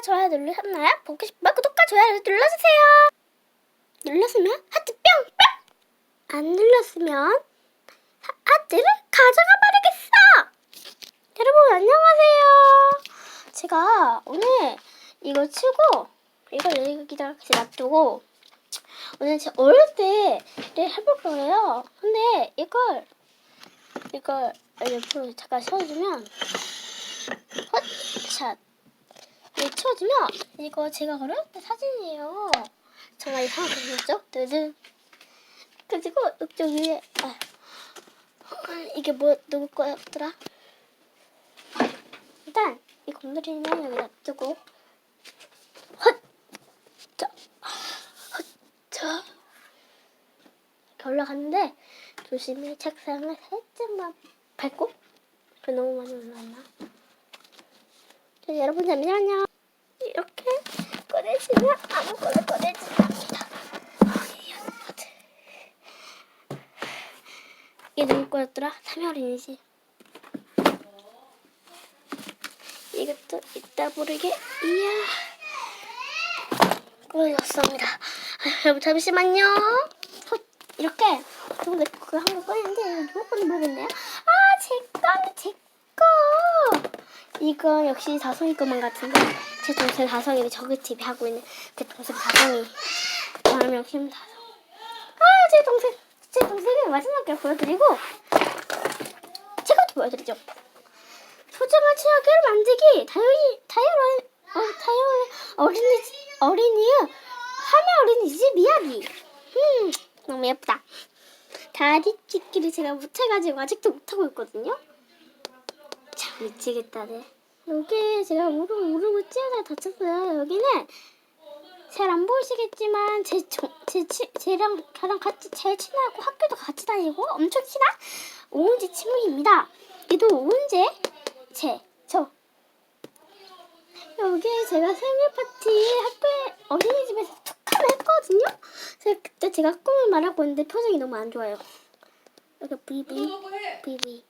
구독과 좋아요 누르셨나요? 보고 싶으면 구독과 좋아요 눌러주세요. 눌렀으면 하트 뿅 뿅! 안 눌렀으면 하, 하트를 가져가 버리겠어! 여러분 안녕하세요. 제가 오늘 이거 치고 이걸 여기다 같이 놔두고 오늘 제 어릴 때를 해볼 거예요. 근데 이걸 이걸 옆으로 잠깐 세워주면 헛샷 이 치워주면 이거 제가 어렸을 때 사진이에요. 정말 이상하게 생겼죠? 뜨든 그리고 이쪽 위에 아, 이게 뭐 누구 거였더라? 일단 이 곰돌이는 여기 놔두고 헛! 자, 헛! 자 이렇게 올라갔는데 조심히 책상을 살짝만 밟고 그 너무 많이 올라왔나? 자, 여러분 잠시만요. 이렇게 꺼내시면 아무거나 꺼내진답니다. 이게 누구 거였더라? 삼열인이지. 이것도 이따 모르게 이야 꺼내졌습니다. 아, 여러분 잠시만요. 헛, 이렇게 한번 꺼냈는데 누구 건지 모르겠네요. 아, 제 거는 제 거. 이건 역시 다송이 것만 같은데 제 동생 다송이 저그 TV 하고 있는 제 동생 다송이 다음 역시 다송. 아, 제 동생 제 동생은 마지막에 보여드리고 제가 또 보여드리죠. 소중한 추억을 만들기 다이어리 다이어리 어, 다이어리 어린이 어린이의 하며 어린이집 이야기. 음, 너무 예쁘다. 다리 찢기를 제가 못해가지고 아직도 못하고 있거든요. 참 미치겠다, 네. 여기 제가 무릎, 무릎을 찢어다 다쳤어요. 여기는 잘 안 보이시겠지만 제, 종, 제, 치, 쟤랑 저랑 같이 제일 친하고 학교도 같이 다니고 엄청 친한 오은지 친구입니다. 얘도 오은재, 제, 저. 여기 제가 생일 파티 학교에 어린이집에서 툭하면 했거든요. 제가 그때 제가 꿈을 말하고 있는데 표정이 너무 안 좋아요. 여기 브이브이 브이브이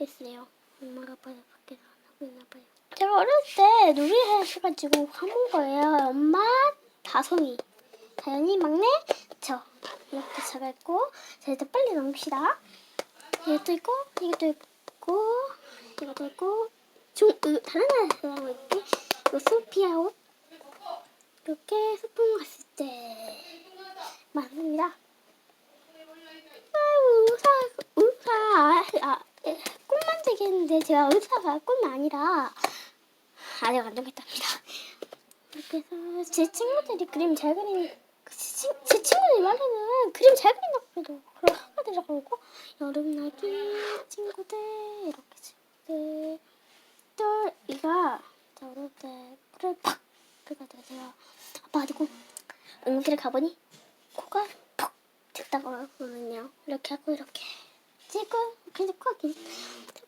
했어요. 엄마가 아빠가 밖에서 안 하고 있나 봐요. 제가 어렸을 때 놀이를 해가지고 가본 거예요. 엄마 다송이, 다현이 막내 저 이렇게 제가 있고 자 일단 빨리 넘깁시다. 이것도 있고 이것도 있고 이것도 있고 종 으, 다른 하고 있고 이거 소피아 옷 이렇게 소풍 갔을 때 맞습니다. 아유 의사 의사 아, 아 예, 했는데 제가 의사가 꿈이 아니라 아직 안 되겠답니다. 해서 제 친구들이 그림 잘 그리는 제, 친- 제 친구들이 말하는 그림 잘 그린다고 그래도 그런 학과들이라고 그러고 여름나기 친구들 이렇게 친구들 또 이가 저 어릴 때 코를 팍 제가 아빠 가지고 응급실에 가보니 코가 푹 됐다고 하거든요. 이렇게 하고 이렇게 찍고 이렇게 하긴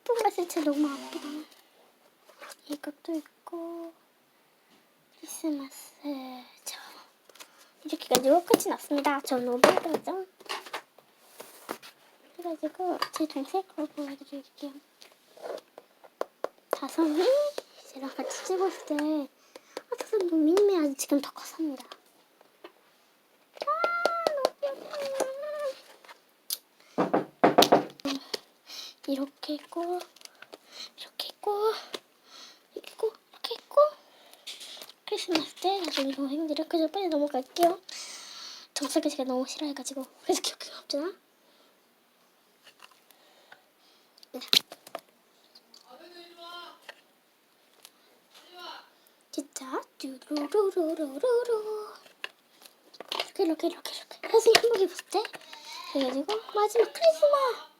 태풍 갔을 때 너무 아프다. 이것도 있고 크리스마스 저 이렇게 가지고 끝이 났습니다. 저 너무 힘들었죠? 그래가지고 제 동생 걸 보여드릴게요. 다솜이 쟤랑 같이 찍고 있을 때 아, 다솜이 너무 아직 지금 더 컸습니다. 아, 너무 귀엽다. 이렇게 있고 이렇게 있고 있고 이렇게 있고 크리스마스 때 나중에 동생들이 그래서 빨리 넘어갈게요. 정석이 제가 너무 싫어해가지고 그래서 기억이 없잖아. 네. 진짜 뚜루루루루루루 이렇게 이렇게 이렇게 이렇게 해서 한복 입었을 때 그래가지고 마지막 크리스마스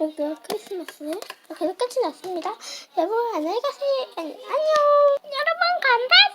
이렇게 크리스마스 이렇게 끝이 났습니다. 여러분 안녕히 가세요. 안- 안녕. 여러분 감사합니다.